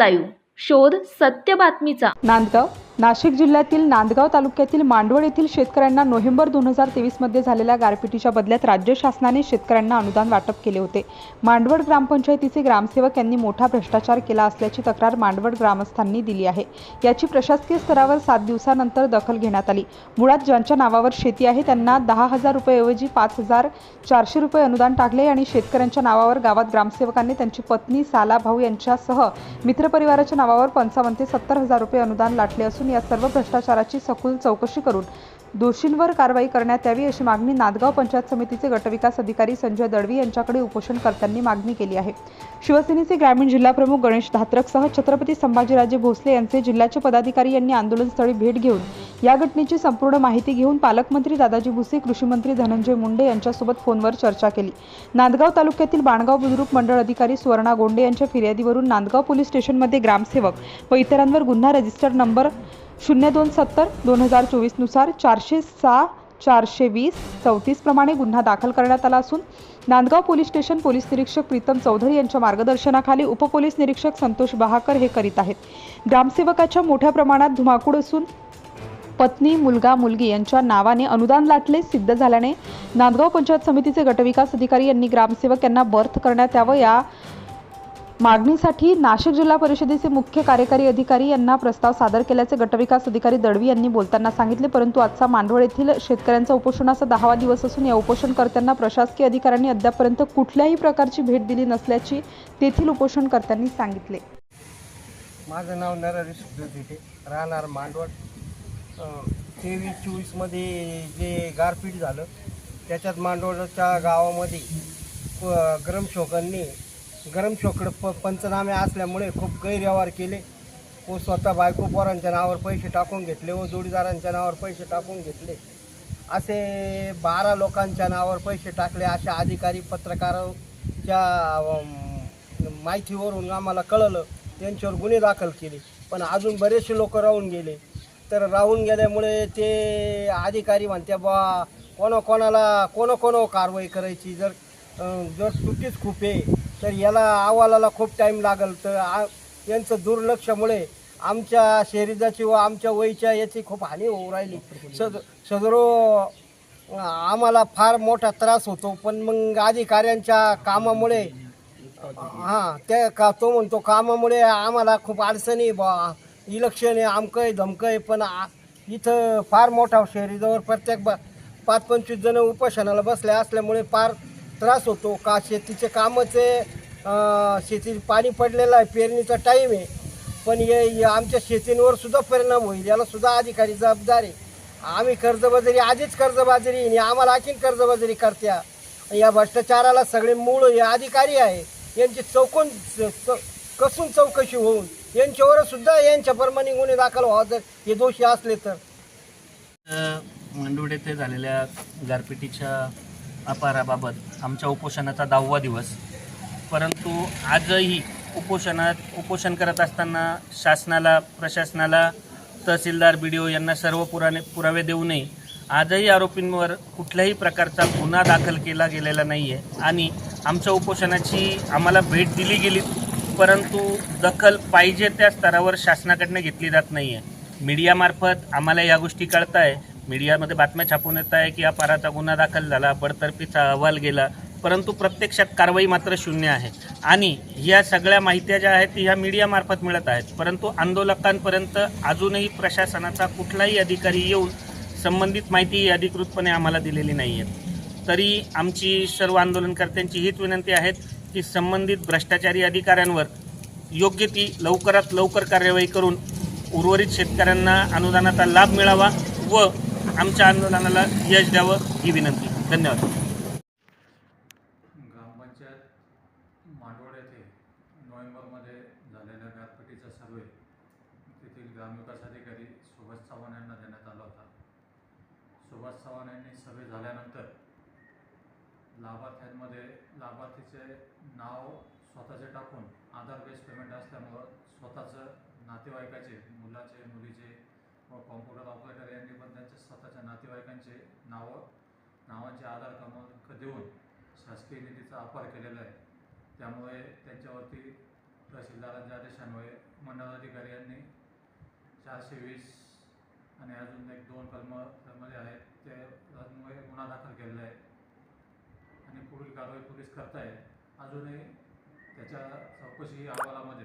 Live. शोध सत्य बातमीचा. नांदगाव नाशिक जिल्ह्यातील नांदगाव तालुक्यातील मांडवड येथील शेतकऱ्यांना नोव्हेंबर दोन हजार तेवीसमध्ये झालेल्या गारपिटीच्या बदल्यात राज्य शासनाने शेतकऱ्यांना अनुदान वाटप केले होते. मांडवड ग्रामपंचायतीचे ग्रामसेवक यांनी मोठा भ्रष्टाचार केला असल्याची तक्रार मांडवड ग्रामस्थांनी दिली आहे. याची प्रशासकीय स्तरावर सात दिवसानंतर दखल घेण्यात आली. मुळात ज्यांच्या नावावर शेती आहे त्यांना दहा हजार रुपयेऐवजी पाच हजार चारशे रुपये अनुदान टाकले आणि शेतकऱ्यांच्या नावावर गावात ग्रामसेवकांनी त्यांची पत्नी साला भाऊ यांच्यासह मित्रपरिवाराच्या नावावर पंचावन्न ते सत्तर हजार रुपये अनुदान लाटले असून या सर्व भ्रष्टाचाराची सखोल चौकशी करून दोषींवर कारवाई करण्यात यावी अशी मागणी नांदगाव पंचायत समितीचे गटविकास अधिकारी संजय दळवी यांच्याकडे उपोषणकर्त्यांनी मागणी केली आहे. शिवसेनेचे ग्रामीण जिल्हाप्रमुख गणेश धात्रकसह छत्रपती संभाजीराजे भोसले यांचे जिल्ह्याचे पदाधिकारी यांनी आंदोलनस्थळी भेट घेऊन या घटनेची संपूर्ण माहिती घेऊन पालकमंत्री दादाजी भुसे कृषीमंत्री धनंजय मुंडे यांच्यासोबत फोनवर चर्चा केली. नांदगाव तालुक्यातील बाणगाव बुद्रुक मंडळ अधिकारी सुवर्णा गोंडे यांच्या फिर्यादीवरून नांदगाव पोलीस स्टेशनमध्ये ग्रामसेवक व इतरांवर गुन्हा रजिस्टर नंबर शून्य दोन सत्तर दोन हजार चोवीसनुसार चारशे सहा चारशे वीस चौतीस प्रमाणे गुन्हा दाखल करण्यात आला असून नांदगाव पोलीस स्टेशन पोलीस निरीक्षक प्रीतम चौधरी यांच्या मार्गदर्शनाखाली उपपोलीस निरीक्षक संतोष बहाकर हे करीत आहेत. ग्रामसेवकाच्या मोठ्या प्रमाणात धुमाकूळ असून पत्नी मुलगा मुलगी यांच्या नावाने अनुदान लाटले सिद्ध झाल्याने नांदगाव पंचायत समितीचे गटविकास अधिकारी यांनी ग्रामसेवक यांना बर्थ करण्यात यावं या मागणीसाठी नाशिक जिल्हा परिषदेचे मुख्य कार्यकारी अधिकारी यांना प्रस्ताव सादर केल्याचे गटविकास अधिकारी दळवी यांनी बोलताना सांगितले परंतु आजचा मांडवळ येथील शेतकऱ्यांचा उपोषणाचा दहावा दिवस असून या उपोषणकर्त्यांना प्रशासकीय अधिकाऱ्यांनी अद्यापपर्यंत कुठल्याही प्रकारची भेट दिली नसल्याची तेथील उपोषणकर्त्यांनी सांगितले. माझं नाव नरहरी सुखदेव राहणार मांडवड. तेवीस चोवीसमध्ये जे गारपीट झालं त्याच्यात मांडवडच्या गावामध्ये ग्रमशोकांनी गरम गरमशोकड प पंचनामे असल्यामुळे खूप गैरव्यवहार केले. व स्वतः बायको पोरांच्या नावावर पैसे टाकून घेतले व जोडीदारांच्या नावावर पैसे टाकून घेतले. असे बारा लोकांच्या नावावर पैसे टाकले अशा अधिकारी पत्रकाराच्या माहितीवरून आम्हाला कळलं त्यांच्यावर गुन्हे दाखल केले. पण अजून बरेचसे लोक राहून गेले. तर राहून गेल्यामुळे ते अधिकारी म्हणते बा कोणा कोणाला कारवाई करायची? जर जर चुकीच खूप आहे तर याला अहवालाला खूप टाईम लागल. तर आ यांचं दुर्लक्षामुळे आमच्या शरीराची व आमच्या वयच्या याची खूप हानी होऊ राहिली. सद सदरो आम्हाला फार मोठा त्रास होतो. पण मग अधिकाऱ्यांच्या कामामुळे हां त्या का तो म्हणतो कामामुळे आम्हाला खूप अडचणी बा इलेक्शन आहे आमकंय आहे धमकं आहे पण आ- इथं फार मोठा शहरीजवळ प्रत्येक बा पाच पंचवीस जण उपोषणाला बसले असल्यामुळे फार त्रास होतो का? शेतीचे कामाचे अं, शेती पाणी पडलेलं आहे पेरणीचा टाईम आहे. पण हे आमच्या शेतींवर सुद्धा परिणाम होईल याला सुद्धा अधिकारी जबाबदार आहे. आम्ही कर्जबाजारी आधीच कर्जबाजारी आणि आम्हाला आणखीन कर्जबाजारी करत्या. या भ्रष्टाचाराला सगळे मूळ हे अधिकारी आहे. यांची चौकून कसून चौकशी होऊन यांच्यावर सुद्धा यांच्या गुन्हे दाखल व्हावा जर हे दोषी असले तर. मांडवड येथे झालेल्या गारपिटीच्या अपाराबाबत आमच्या उपोषणाचा दहावा दिवस. परंतु आजही उपोषणात उपोषण करत असताना शासनाला प्रशासनाला तहसीलदार बी डी ओ यांना सर्व पुराने पुरावे देऊनही आजही आरोपींवर कुठल्याही प्रकारचा गुन्हा दाखल केला गेलेला नाही आहे आणि आमच्या उपोषणाची आम्हाला भेट दिली गेली परंतु दखल पाहिजे त्या स्तरावर शासनाकडनं घेतली जात नाही आहे मीडियामार्फत आम्हाला या गोष्टी कळत आहे मीडियामध्ये बातम्या छापून येत आहे की अपाराचा गुन्हा दाखल झाला बडतर्फीचा अहवाल गेला परंतु प्रत्यक्षात कारवाई मात्र शून्य आहे. आणि या सगळ्या माहित्या ज्या आहेत ह्या मीडियामार्फत मिळत आहेत. परंतु आंदोलकांपर्यंत अजूनही प्रशासनाचा कुठलाही अधिकारी येऊन संबंधित माहिती ही अधिकृतपणे आम्हाला दिलेली नाही आहे तरी आमची सर्व आंदोलनकर्त्यांची हीच विनंती आहे की संबंधित भ्रष्टाचारी अधिकाऱ्यांवर योग्य ती लवकरात लवकर कार्यवाही करून उर्वरित शेतकऱ्यांना अनुदानाचा लाभ मिळावा व आमच्या आंदोलनाला यश द्यावं ही विनंती. धन्यवाद. ग्रामपंचायत मांडवड येथे नोव्हेंबरमध्ये झालेल्या गारपिटीचा सर्वे. तेथील ग्रामविकास अधिकारी सुभाष चव्हाण यांना देण्यात आला होता. सुभाष चव्हाण यांनी सर्वे झाल्यानंतर लाभार्थ्यांमध्ये लाभार्थीचे नाव स्वतःचे टाकून आधार बेस्ड पेमेंट असल्यामुळं स्वतःचं नातेवाईकाचे मुलाचे मुलीचे कॉम्प्युटर ऑपरेटर यांनी पण त्यांच्या स्वतःच्या नातेवाईकांचे नावं नावांचे आधार क्रमांक देऊन शासकीय निधीचा अपार केलेला आहे. त्यामुळे त्यांच्यावरती तहसीलदारांच्या आदेशान्वये मंडळ अधिकारी यांनी चारशे वीस आणि अजून एक दोन कलम त्यामध्ये आहेत ते गुन्हा दाखल केलेला आहे. आणि पुढील कारवाई पोलीस करताय अजूनही त्याच्या चौकशी अहवालामध्ये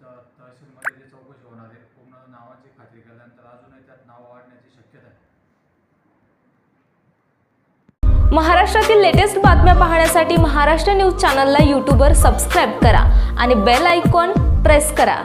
च- तहसीलमध्ये जी चौकशी होणार आहे नावाची खात्री केल्यानंतर अजूनही त्यात नाव वाढण्याची शक्यता आहे. महाराष्ट्रातील लेटेस्ट बातम्या पाहण्यासाठी महाराष्ट्र न्यूज चॅनलला यूट्यूबवर सबस्क्राईब करा आणि बेल आयकॉन प्रेस करा.